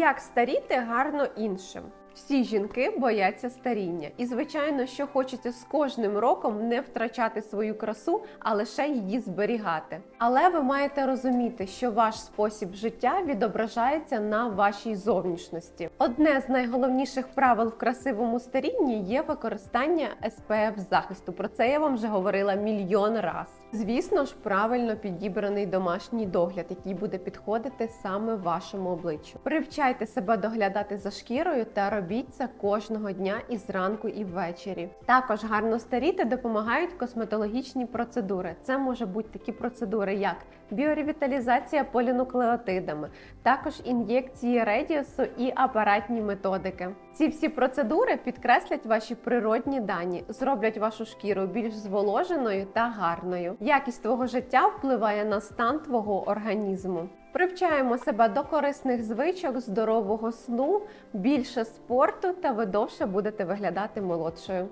Як старіти гарно іншим? Всі жінки бояться старіння, і звичайно, що хочеться з кожним роком не втрачати свою красу, а лише її зберігати. Але ви маєте розуміти, що ваш спосіб життя відображається на вашій зовнішності. Одне з найголовніших правил в красивому старінні є використання SPF захисту. Про це я вам вже говорила мільйон раз. Звісно ж, правильно підібраний домашній догляд, який буде підходити саме вашому обличчю. Привчайте себе доглядати за шкірою та робіть це кожного дня і зранку, і ввечері. Також гарно старіти допомагають косметологічні процедури. Це може бути такі процедури, як біоревіталізація полінуклеотидами, також ін'єкції редіусу і апаратні методики. Ці всі процедури підкреслять ваші природні дані, зроблять вашу шкіру більш зволоженою та гарною. Якість твого життя впливає на стан твого організму. Привчаємо себе до корисних звичок, здорового сну, більше спорту, та ви довше будете виглядати молодшою.